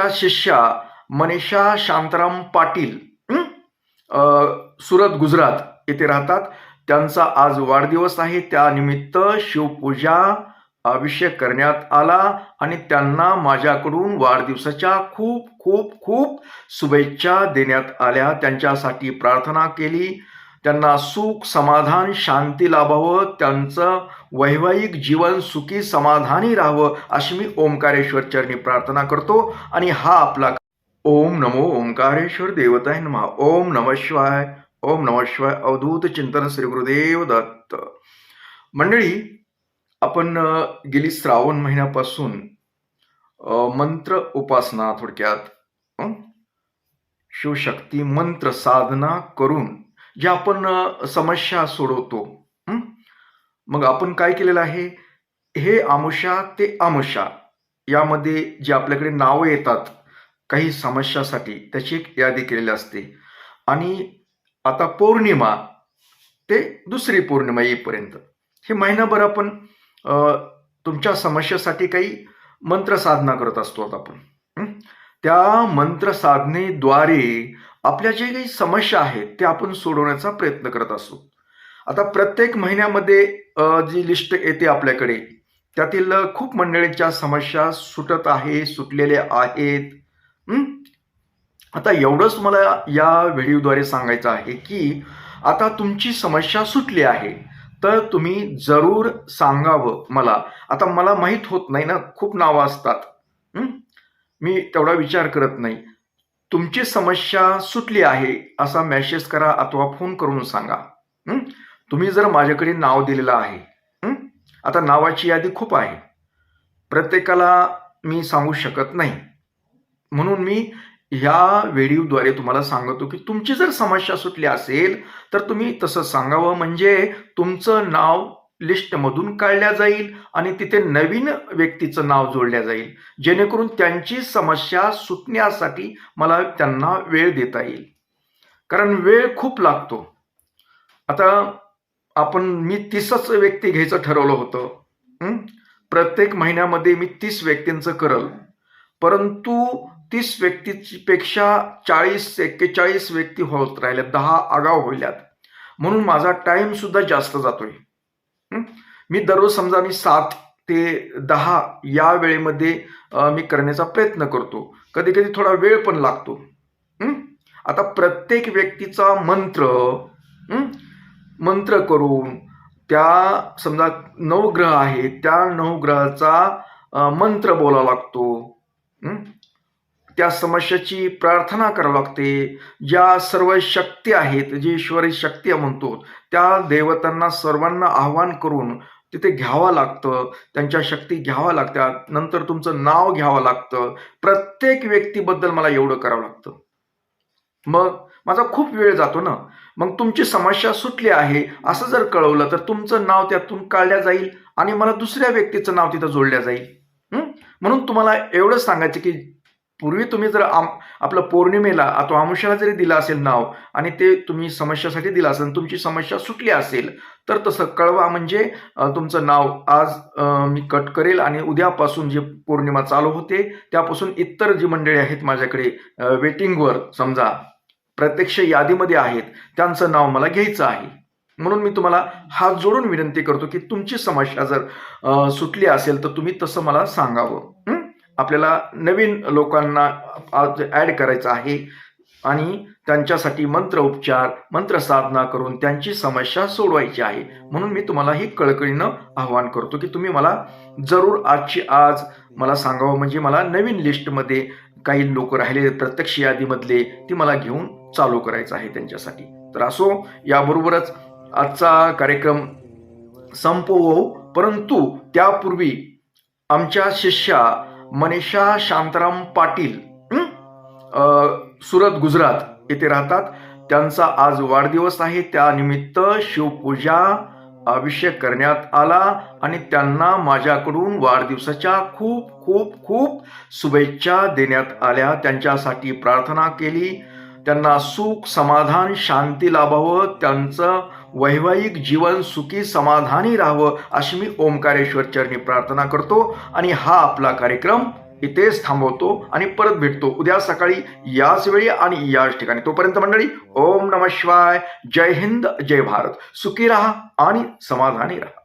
आमच्या शिष्या मनीषा शांताराम पाटील सुरत गुजरात येथे राहतात. त्यांचा आज वाढदिवस आहे. त्यानिमित्त शिवपूजा अभिषेक करण्यात आला आणि त्यांना माझ्याकडून वाढदिवसाच्या खूप खूप खूप शुभेच्छा देण्यात आल्या. त्यांच्यासाठी प्रार्थना केली. त्यांना सुख समाधान शांती लाभावं त्यांचं वैवाहिक जीवन सुखी समाधानी राहावं अशी मी ओंकारेश्वर चरणी प्रार्थना करतो. आणि हा आपला ओम नमो ओंकारेश्वर देवताय नमः. ओम नम शिवाय. ओम नम शिवाय. अवधूत चिंतन श्री गुरुदेव दत्त. मंडळी आपण गेली श्रावण महिन्यापासून मंत्र उपासना थोडक्यात शिवशक्ती मंत्र साधना करून ज्या आपण समस्या सोडवतो. मग आपण काय केलेलं आहे? हे आमुषा ते आमुषा यामध्ये जे आपल्याकडे नावं येतात काही समस्यासाठी त्याची एक यादी केलेली असते. आणि आता पौर्णिमा ते दुसरी पौर्णिमा येईपर्यंत. हे महिनाभर आपण तुमच्या समस्येसाठी काही मंत्रसाधना करत असतो आता आपण. त्या मंत्रसाधनेद्वारे आपल्या जे काही समस्या आहेत त्या आपण सोडवण्याचा प्रयत्न करत असतो आता प्रत्येक महिन्यामध्ये जी लिस्ट येते आपल्याकडे त्यातील खूप मंडळींच्या समस्या सुटत आहे सुटलेल्या आहेत. आता एवढंच मला या व्हिडिओद्वारे सांगायचं आहे की आता तुमची समस्या सुटली आहे तर तुम्ही जरूर सांगावं मला. आता मला माहीत होत नाही ना खूप नावं असतात. मी तेवढा विचार करत नाही. तुमची समस्या सुटली आहे असा मेसेज करा अथवा फोन करून सांगा. तुम्ही जर माझ्याकडे नाव दिलेलं आहे आता नावाची यादी खूप आहे. प्रत्येकाला मी सांगू शकत नाही. म्हणून मी ह्या व्हिडिओद्वारे तुम्हाला सांगतो की तुमची जर समस्या सुटली असेल तर तुम्ही तसं सांगावं. म्हणजे तुमचं नाव लिस्टमधून काढल्या जाईल आणि तिथे नवीन व्यक्तीचं नाव जोडल्या जाईल. जेणेकरून त्यांची समस्या सुटण्यासाठी मला त्यांना वेळ देता येईल. कारण वेळ खूप लागतो. आता आपण मी तीसच व्यक्ती घ्यायचं ठरवलं होतं. प्रत्येक महिन्यामध्ये मी तीस व्यक्तींचं करल. परंतु तीस व्यक्तीपेक्षा चाळीस एक्केचाळीस व्यक्ती होत राहिल्या दहा आगाव होईल्यात. म्हणून माझा टाइम सुद्धा जास्त जातोय. मी दररोज समजा मी सात ते दहा या वेळेमध्ये मी करण्याचा प्रयत्न करतो. कधी कधी थोडा वेळ पण लागतो. आता प्रत्येक व्यक्तीचा मंत्र मंत्र करून त्या समजा नवग्रह आहे त्या नवग्रहाचा मंत्र बोलावा लागतो. त्या समस्याची प्रार्थना करावी लागते. ज्या सर्व शक्ती आहेत जी ईश्वरी शक्ती म्हणतो त्या देवतांना सर्वांना आव्हान करून तिथे घ्यावं लागतं. त्यांच्या शक्ती घ्याव्या लागतात. नंतर तुमचं नाव घ्यावं लागतं. प्रत्येक व्यक्तीबद्दल मला एवढं करावं लागतं. मग माझा खूप वेळ जातो ना. मग तुमची समस्या सुटली आहे असं जर कळवलं तर तुमचं नाव त्यातून काढल्या जाईल आणि मला दुसऱ्या व्यक्तीचं नाव तिथं जोडल्या जाईल. म्हणून तुम्हाला एवढंच सांगायचं की पूर्वी तुम्ही जर आम आपलं पौर्णिमेला अथवा आमुष्याला जरी दिलं असेल नाव आणि ते तुम्ही समस्यासाठी दिलं असेल तुमची समस्या सुटली असेल तर तसं कळवा म्हणजे तुमचं नाव आज मी कट करेल आणि उद्यापासून जे पौर्णिमा चालू होते त्यापासून इतर जी मंडळी आहेत माझ्याकडे वेटिंगवर समजा प्रत्यक्ष यादीमध्ये आहेत त्यांचं नाव मला घ्यायचं आहे. म्हणून मी तुम्हाला हात जोडून विनंती करतो की तुमची समस्या जर सुटली असेल तर तुम्ही तसं मला सांगावं. आपल्याला नवीन लोकांना आज ॲड करायचं आहे. आणि त्यांच्यासाठी मंत्र उपचार मंत्र साधना करून त्यांची समस्या सोडवायची आहे. म्हणून मी तुम्हाला ही कळकळीनं आवाहन करतो की तुम्ही मला जरूर आजची आज मला सांगावं. म्हणजे मला नवीन लिस्टमध्ये काही लोक राहिले प्रत्यक्ष यादीमधले ती मला घेऊन चालू करायचं आहे त्यांच्यासाठी. तर असो याबरोबरच आजचा कार्यक्रम संपवो. परंतु त्यापूर्वी आमच्या शिष्या मनीषा शांताराम पाटील सुरत गुजरात येथे राहतात. त्यांचा आज वाढदिवस आहे. त्यानिमित्त शिवपूजा अभिषेक करण्यात आला आणि त्यांना माझ्याकडून वाढदिवसाच्या खूप खूप खूप शुभेच्छा देण्यात आल्या. त्यांच्यासाठी प्रार्थना केली. त्यांना सुख समाधान शांती लाभावं. त्यांचं वैवाहिक जीवन सुखी समाधानी राहावं अशी मी ओमकारेश्वर चरणी प्रार्थना करतो. आणि हा आपला कार्यक्रम इथेच थांबवतो आणि परत भेटतो उद्या सकाळी याच वेळी आणि याच ठिकाणी. तोपर्यंत मंडळी ओम नम शिवाय. जय हिंद जय भारत. सुखी राहा आणि समाधानी राहा.